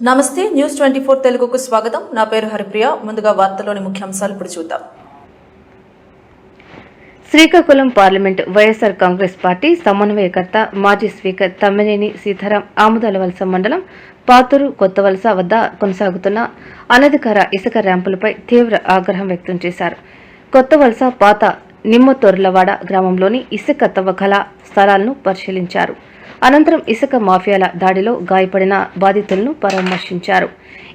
నమస్తే news twenty four తెలుగుకు స్వాగతం. నా పేరు హరిప్రియ. ముందుగా వార్తలోని ముఖ్యాంశాలు ఇప్పుడు చూద్దాం. శ్రీకాకుళం పార్లమెంట్ వైఎస్ఆర్ కాంగ్రెస్ పార్టీ సమన్వయకర్త మాజీ స్పీకర్ తమ్మినేని సీతారాం ఆముదాల వలస మండలం పాతూరు కొత్త వలస వద్ద కొనసాగుతున్న అనధికార ఇసుక ర్యాంపులపై తీవ్ర ఆగ్రహం వ్యక్తం చేశారు. కొత్త వలస పాత నిమ్మతొర్లవాడ గ్రామంలోని ఇసుక తవ్వకాల స్థలాలను పరిశీలించారు. అనంతరం ఇసుక మాఫియాల దాడిలో గాయపడిన బాధితులను పరామర్శించారు.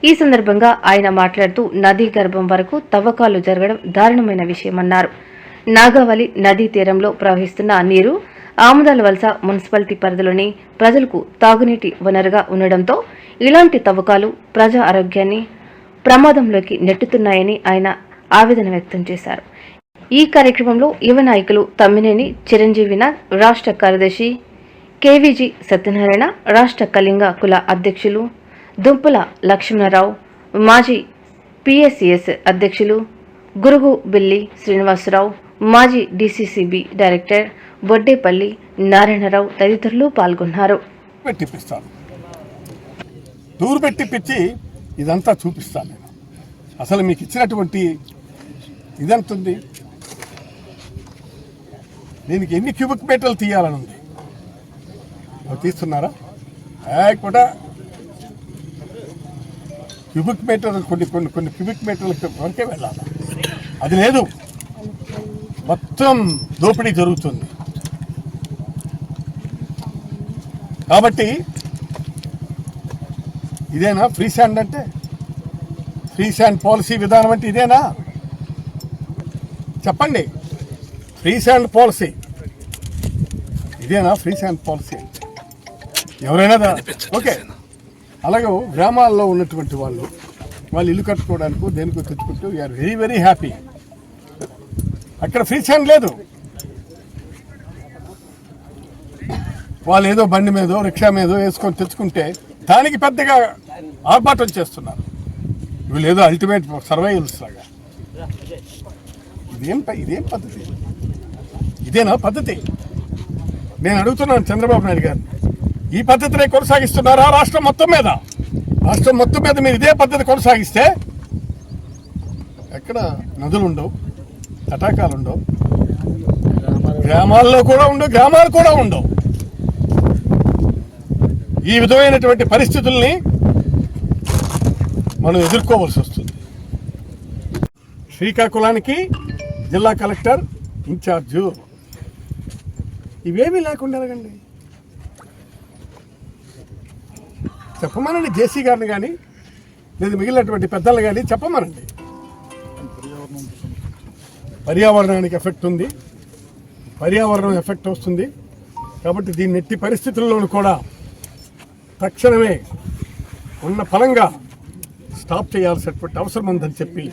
ఈ సందర్భంగా ఆయన మాట్లాడుతూ నదీ గర్భం వరకు తవ్వకాలు జరగడం దారుణమైన విషయమన్నారు. నాగావళి నదీ తీరంలో ప్రవహిస్తున్న నీరు ఆముదాల వలస మున్సిపాలిటీ పరిధిలోని ప్రజలకు తాగునీటి వనరుగా ఉండడంతో ఇలాంటి తవ్వకాలు ప్రజా ఆరోగ్యాన్ని ప్రమాదంలోకి నెట్టుతున్నాయని ఆయన ఆవేదన వ్యక్తం చేశారు. ఈ కార్యక్రమంలో యువ నాయకులు తమ్మినేని చిరంజీవినాథ్ రాష్ట్ర కార్యదర్శి కేవీజీ సత్యనారాయణ రాష్ట్ర కళింగ కుల అధ్యక్షులు దుంపుల లక్ష్మణరావు మాజీ పిఎస్సిఎస్ అధ్యక్షులు గురుగు బిల్లి శ్రీనివాసరావు మాజీ డిసిసిబి డైరెక్టర్ బొడ్డేపల్లి నారాయణరావు తదితరులు పాల్గొన్నారు. పెట్టిపిస్తాను టూర్ పెట్టిపించి ఇదంతా చూపిస్తాను నేను. అసలు మీకు ఇచ్చినటువంటి ఇదంతుంది? దీనికి ఎన్ని క్యూబిక్ మీటర్లు తీయాలని ఉంది తీస్తున్నారా? కూడా క్యూబిక్ మీటర్ కొన్ని కొన్ని కొన్ని క్యూబిక్ మీటర్ల వరకే వెళ్ళాలి? అది లేదు. మొత్తం దోపిడీ జరుగుతుంది. కాబట్టి ఇదేనా? ఫ్రీ శాండ్ అంటే? ఫ్రీ శాండ్ పాలసీ విధానం అంటే ఇదేనా? చెప్పండి. Free sand policy. ఇదేనా? Free sand policy. ఎవరైనా ఓకే. అలాగే గ్రామాల్లో ఉన్నటువంటి వాళ్ళు వాళ్ళు ఇల్లు కట్టుకోవడానికి దేనికో తెచ్చుకుంటూ we are very very happy అక్కడ ఫ్రీ శాండ్ లేదు. వాళ్ళు ఏదో బండి మీదో రిక్షా మీదో వేసుకొని తెచ్చుకుంటే దానికి పెద్దగా ఆర్భాటం చేస్తున్నారు. వీళ్ళు ఏదో అల్టిమేట్ సర్వైవల్స్ లాగా. ఇదేం ఇదేం పద్ధతి? ఇదేనా పద్ధతి? నేను అడుగుతున్నాను చంద్రబాబు నాయుడు గారిని. ఈ పద్ధతినే కొనసాగిస్తున్నారా రాష్ట్రం మొత్తం మీద? రాష్ట్రం మొత్తం మీద మీరు ఇదే పద్ధతి కొనసాగిస్తే ఎక్కడ నదులు ఉండవు తటాకాలు ఉండవు గ్రామాల్లో కూడా ఉండవు గ్రామాలు కూడా ఉండవు. ఈ విధమైనటువంటి పరిస్థితుల్ని మనం ఎదుర్కోవాల్సి వస్తుంది. శ్రీకాకుళానికి జిల్లా కలెక్టర్ ఇన్ఛార్జు. ఇవేమీ లేకుండా ఎలాగండి చెప్పమనండి జేసీ గారిని కానీ లేదు మిగిలినటువంటి పెద్దలు కానీ చెప్పమనండి. పర్యావరణానికి ఎఫెక్ట్ ఉంది. పర్యావరణం ఎఫెక్ట్ వస్తుంది. కాబట్టి దీన్ని ఎట్టి పరిస్థితుల్లోనూ కూడా తక్షణమే ఉన్న ఫలంగా స్టాప్ చేయాల్సినటువంటి అవసరం ఉందని చెప్పి